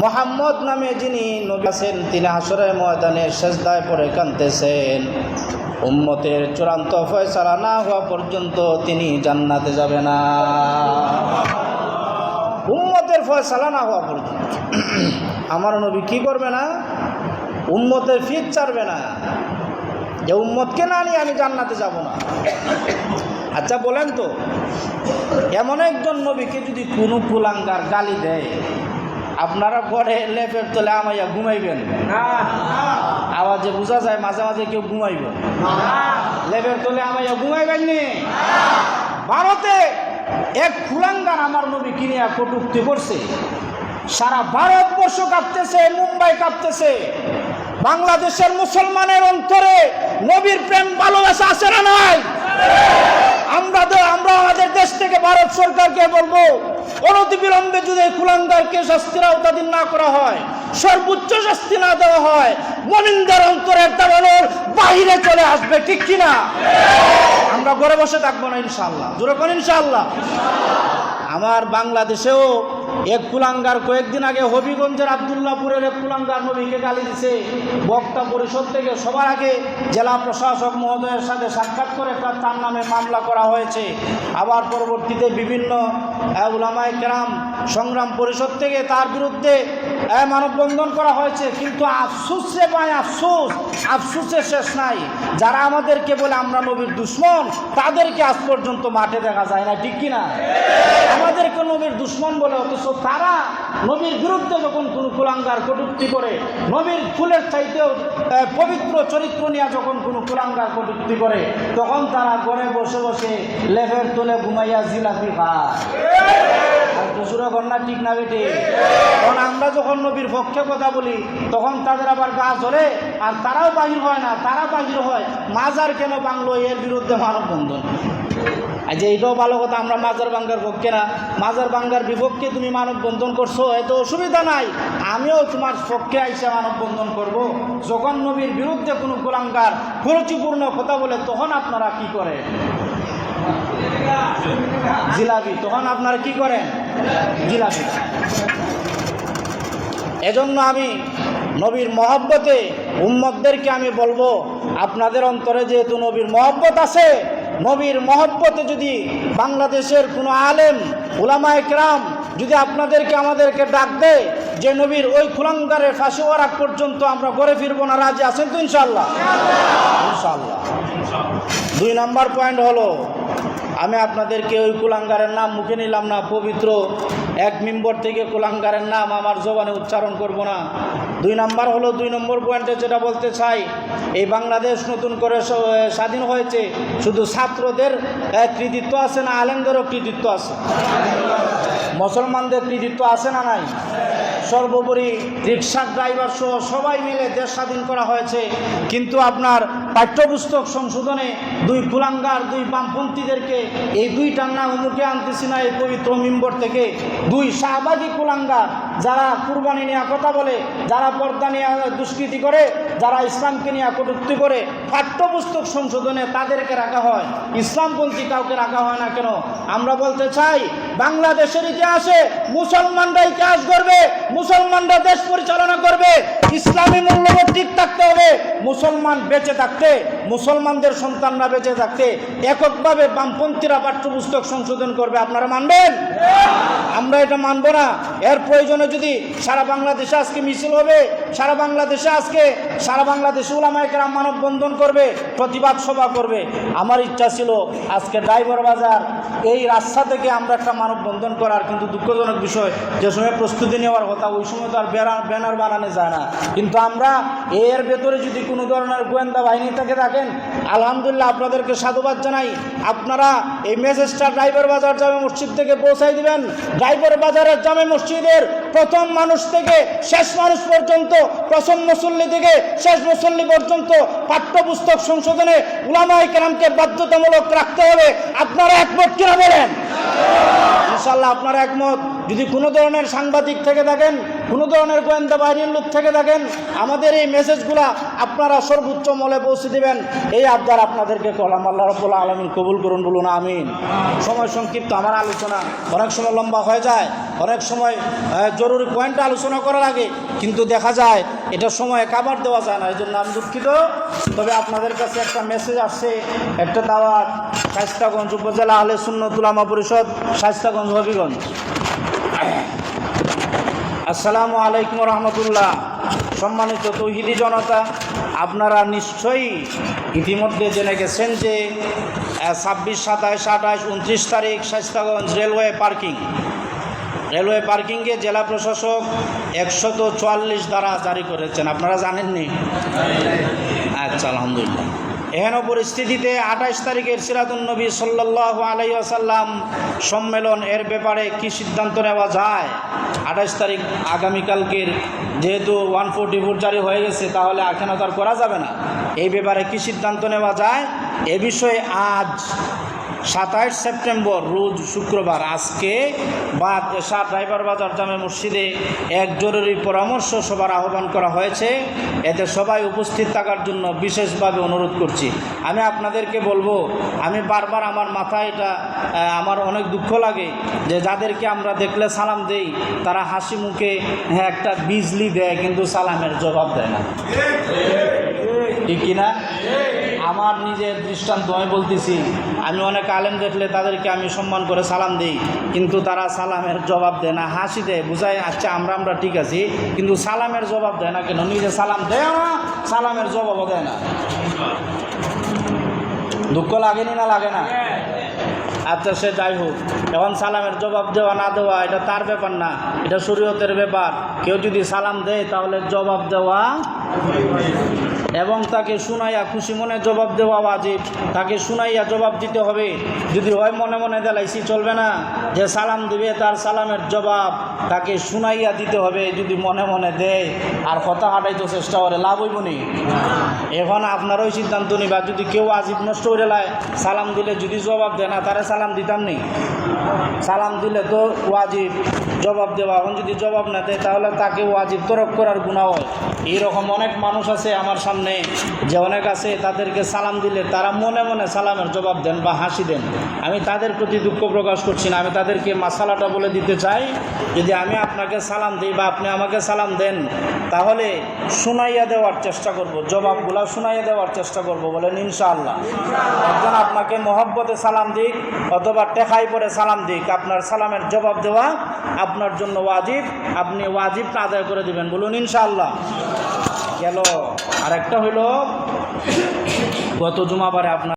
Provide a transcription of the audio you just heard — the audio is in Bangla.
মোহাম্মদ নামে যিনি নবী আছেন, তিনি হাসরের ময়দানে শেষদায় পরে কানতেছেন উম্মতের চূড়ান্ত ফয়সালা না হওয়া পর্যন্ত তিনি জান্নাতে যাবে না। উম্মতের ফয়সালা না হওয়া পর্যন্ত। আমার নবী কি করবে না? উম্মতের ফিট ছাড়বে না। যে উম্মতকে না নিয়ে আমি জান্নাতে যাব না। আচ্ছা বলেন তো, এমন একজন নবীকে যদি কোনো কুলাঙ্গার গালি দেয় আপনারা পরে লেপের তলে আমাইয়া ঘুমাইবেন। আওয়াজে বোঝা যায়, মাঝে মাঝে কেউ ঘুমাইব। লেপের তলে আমাইয়া ঘুমাইবেন ভারতে এক কুলাঙ্গার আমার নবী কিনিয়া কটুক্তি করছে। সারা ভারতবর্ষ কাঁপতেছে, মুম্বাই কাঁপতেছে। বাংলাদেশের মুসলমানের অন্তরে নবীর প্রেম, ভালোবাসা আছে না নাই? আমরা আমরা আমাদের দেশ থেকে ভারত সরকারকে বলব, অনতিবিলম্বে যদি এই কুলাঙ্গারকে শাস্তির আওতাধীন না করা হয়। সর্বোচ্চ শাস্তি না দেওয়া হয়। মনিন্দার অন্তরের দাবানোর বাহিরে চলে আসবে, ঠিক কিনা? আমরা ঘরে বসে থাকব না ইনশাল্লাহ জোরে কোন ইনশাল্লাহ আমার বাংলাদেশেও এক কুলাঙ্গার কয়েকদিন আগে হবিগঞ্জের আবদুল্লাপুরের এক কুলাঙ্গার নবীকে গালি দিছে। বক্তা পরিষদ থেকে সবার আগে জেলা প্রশাসক মহোদয়ের সাথে সাক্ষাৎ করে তার নামে মামলা করা হয়েছে। আবার পরবর্তীতে বিভিন্ন আহ, উলামায়ে কেরাম সংগ্রাম পরিষদ থেকে তার বিরুদ্ধে মানববন্ধন করা হয়েছে। কিন্তু আফসুস সে পায় আফসুস। আফসুসের শেষ নাই। যারা আমাদেরকে বলে আমরা নবীর দুশ্মন তাদেরকে আজ পর্যন্ত মাঠে দেখা যায় না ঠিক কিনা? আমাদেরকে নবীর দুশ্মন বলে অথচ তারা নবীর বিরুদ্ধে যখন কোনো কুলাঙ্গার কটুক্তি করে নবীর ফুলের চাইতেও পবিত্র চরিত্র নিয়ে যখন কোনো কুলাঙ্গার কটুক্তি করে তখন তারা ঘরে বসে বসে লেফের তোলে ঘুমাইয়া জিলাপি খায়। আর কন্যা ঠিক না আমরা যখন নবীর কথা বলি, তখন তাদের আবার জ্বলে, আর তারাও বাহির হয় না, তারা বাহির হয়। মাজার কেন বাংলো? এর বিরুদ্ধে ভালো কথা, আমরা বাঙ্গার না। বাঙ্গার বিপক্ষে তুমি মানববন্ধন করছ, এত অসুবিধা নাই। আমিও তোমার পক্ষে আইসা মানববন্ধন করব। যখন নবীর বিরুদ্ধে কোনো কুলাঙ্গার, কুরুচিপূর্ণ কথা বলে, তখন আপনারা কি করেন? জিলাপি। তখন আপনারা কি করেন? জিলাপি। এজন্য আমি নবীর মহব্বতে উম্মতদেরকে আমি বলব, আপনাদের অন্তরে যেহেতু নবীর মহব্বত আছে, নবীর মহব্বতে যদি বাংলাদেশের কোনো আলেম, উলামায়ে কেরাম যদি আপনাদেরকে আমাদেরকে ডাক দেয় যে নবীর ওই খুলাঙ্গারের ফাঁসি আগ পর্যন্ত আমরা ঘরে ফিরবো না, রাজি আছেন তো ইনশাল্লাহ ইনশাল্লাহ দুই নম্বর পয়েন্ট হলো আমি আপনাদেরকে ওই কুলাঙ্গারের নাম মুখে নিলাম না, পবিত্র এক মেম্বর থেকে কুলাঙ্গারের নাম আমার জবানে উচ্চারণ করব না। দুই নম্বর হলো দুই নম্বর পয়েন্টে যেটা বলতে চাই, এই বাংলাদেশ নতুন করে স্বাধীন হয়েছে, শুধু ছাত্রদের কৃতিত্ব আছে না, আলেমদেরও কৃতিত্ব আছে? মুসলমানদের কৃতিত্ব আছে না নাই? সর্বোপরি রিক্সা ড্রাইভার সহ সবাই মিলে দেশ স্বাধীন করা হয়েছে, কিন্তু আপনার পাঠ্যপুস্তক সংশোধনে দুই কুলাঙ্গার দুই বামপন্থীদেরকে এই দুই নাম মুখে আনতেছি না, এই পবিত্র মিম্বর থেকে। দুই শাহবাগী কুলাঙ্গার যারা কুরবানি নিয়ে কথা বলে, যারা পর্দা নিয়ে দুষ্কৃতি করে, যারা ইসলামকে নিয়ে কটুক্তি করে, পাঠ্যপুস্তক সংশোধনে তাদেরকে রাখা হয়। ইসলামপন্থী কাউকে রাখা হয় না কেন? আমরা বলতে চাই, বাংলাদেশের ইতিহাসে মুসলমানরা ইতিহাস করবে মুসলমানরা দেশ পরিচালনা করবে, ইসলামী মূল্যবোধ ঠিক থাকতে হবে, মুসলমান বেঁচে থাকতে মুসলমানদের সন্তানরা বেঁচে থাকতে এককভাবে বামপন্থীরা পাঠ্যপুস্তক সংশোধন করবে, আপনারা মানবেন? আমরা এটা মানব না। এর প্রয়োজনে যদি সারা বাংলাদেশে আজকে মিছিল হবে, সারা বাংলাদেশে আজকে, সারা বাংলাদেশে ওলামায় কেরাম মানববন্ধন করবে, প্রতিবাদ সভা করবে। আমার ইচ্ছা ছিল আজকে ড্রাইভার বাজার, এই রাস্তা থেকে আমরা একটা মানববন্ধন করার, কিন্তু দুঃখজনক বিষয়, যে সময় প্রস্তুতি নেওয়ার কথা, ওই সময় তো আর ব্যানার ব্যানার বানানো যায় না। কিন্তু আমরা এর ভেতরে যদি কোনো ধরনের গোয়েন্দা বাহিনী থেকে থাকেন। আলহামদুলিল্লাহ আপনাদেরকে সাধুবাদ জানাই। আপনারা এই মেসেজটা ড্রাইভার বাজার জামে মসজিদ থেকে পৌঁছাই দিবেন। ড্রাইভার বাজারের জামে মসজিদের প্রথম মানুষ থেকে শেষ মানুষ পর্যন্ত, প্রথম মুসল্লি থেকে শেষ মুসল্লি পর্যন্ত পাঠ্যপুস্তক সংশোধনে উলামাই কেরামকে বাধ্যতামূলক রাখতে হবে। আপনারা একমত কিনা বলেন? ইনশাল্লাহ আপনারা একমত, যদি কোনো ধরনের সাংবাদিক থেকে থাকেন, কোনো ধরনের গোয়েন্দা বাহিনীর লোক থেকে থাকেন, আমাদের এই মেসেজগুলা আপনারা সর্বোচ্চ মলে পৌঁছে দেবেন। এই আবদার আপনাদেরকে কলাম আল্লাহ রব্বুল্লাহ আলমিন কবুল করুন বলুন, আমিন। সময় সংক্ষিপ্ত, আমার আলোচনা অনেক সময় লম্বা হয়ে যায়, অনেক সময় জরুরি পয়েন্ট আলোচনা করার আগে, কিন্তু দেখা যায় এটা সময় কাবার দেওয়া যায় না এই জন্য আমি দুঃখিত। তবে আপনাদের কাছে একটা মেসেজ আসছে, একটা দাওয়াত শাস্তাগঞ্জ উপজেলা আলে সুন্নতুলামা পরিষদ শাস্তাগঞ্জ হবিগঞ্জ। আসসালামু আলাইকুম রহমতুল্লাহ। সম্মানিত তৌহিদি জনতা, আপনারা নিশ্চয়ই ইতিমধ্যে জেনে গেছেন যে ছাব্বিশ সাতাশ আঠাশ উনত্রিশ তারিখ শাস্তাগঞ্জ রেলওয়ে পার্কিং। রেলওয়ে পার্কিংয়ে জেলা প্রশাসক একশত চুয়াল্লিশ দ্বারা জারি করেছেন। আপনারা জানেননি? আচ্ছা আলহামদুলিল্লাহ। এহেন পরিস্থিতিতে আঠাশ তারিখের সিরাতুলনবী সাল্লাহ আলাই আসাল্লাম সম্মেলন, এর ব্যাপারে কি সিদ্ধান্ত নেওয়া যায়? আঠাশ তারিখ আগামীকালকের যেহেতু ওয়ান ফোর্টি ফোর জারি হয়ে গেছে, তাহলে আর করা যাবে না। এই ব্যাপারে কি সিদ্ধান্ত নেওয়া যায়? এ বিষয়ে আজ সাতাইশ সেপ্টেম্বর, রোজ শুক্রবার। আজকে বাদ এশা ড্রাইভার বাজার জামে মসজিদে এক জরুরি পরামর্শ সবার আহ্বান করা হয়েছে। এতে সবাই উপস্থিত থাকার জন্য বিশেষভাবে অনুরোধ করছি। আমি আপনাদেরকে বলব, আমি বারবার আমার মাথায় এটা আমার অনেক দুঃখ লাগে যে যাদেরকে আমরা দেখলে সালাম দেই, তারা হাসি মুখে হ্যাঁ একটা বিজলি দেয় কিন্তু সালামের জবাব দেয় না। ঠিক কিনা? আমার নিজের দৃষ্টান্ত, আমি বলতেছি, আমি অনেক আলেম দেখলে তাদেরকে আমি সম্মান করে সালাম দিই, কিন্তু তারা সালামের জবাব দেয় না। হাসি দেয়, বুঝায় আচ্ছা আমরা আমরা ঠিক আছি। কিন্তু সালামের জবাব দেয় না কেন? নিজে সালাম দেয় না, সালামের জবাবও দেয় না। দুঃখ লাগেনি না লাগে না? আচ্ছা সে যাই হোক, এখন সালামের জবাব দেওয়া না দেওয়া, এটা তার ব্যাপার না, এটা শরীয়তের ব্যাপার। কেউ যদি সালাম দেয়, তাহলে জবাব দেওয়া এবং তাকে শুনাইয়া খুশি মনে জবাব দেওয়া ওয়াজিব। তাকে শুনাইয়া জবাব দিতে হবে। যদি হয় মনে মনে দেলাইছি, চলবে না। যে সালাম দিবে, তার সালামের জবাব তাকে শুনাইয়া দিতে হবে, যদি মনে মনে দেয়। আর কথা হাঁটাইতে চেষ্টা করে, লাভ হইব নি। এখন আপনারই সিদ্ধান্ত নিবা, যদি কেউ আজিব নষ্ট করে লায়, সালাম দিলে যদি জবাব দেয় না, তারে সালাম দিতাম নি। সালাম দিলে তো ওয়াজিব জবাব দেওয়া। এখন যদি জবাব না দেয়, তাহলে তাকে ওয়াজিব তরক করার গুণা হয়। এইরকম অনেক মানুষ আছে আমার সামনে যে অনেক আছে তাদেরকে সালাম দিলে তারা মনে মনে সালামের জবাব দেন বা হাসি দেন। আমি তাদের প্রতি দুঃখ প্রকাশ করছি না। আমি তাদেরকে মাসালাটা বলে দিতে চাই, যদি আমি আপনাকে সালাম দিই বা আপনি আমাকে সালাম দেন, তাহলে শুনাইয়া দেওয়ার চেষ্টা করব, জবাবগুলা শুনাইয়া দেওয়ার চেষ্টা করব বলেন ইনশাআল্লাহ। মোহব্বতে মহব্বতে সালাম দিক অথবা টেকাই পরে সালাম দিক। আপনার সালামের জবাব দেওয়া আপনার জন্য ওয়াজিব। আপনি ওয়াজিবটা আদায় করে দিবেন। বলুন, ইনশাআল্লাহ। গেল। আরেকটা হইল, গত জুমাবারে আপনার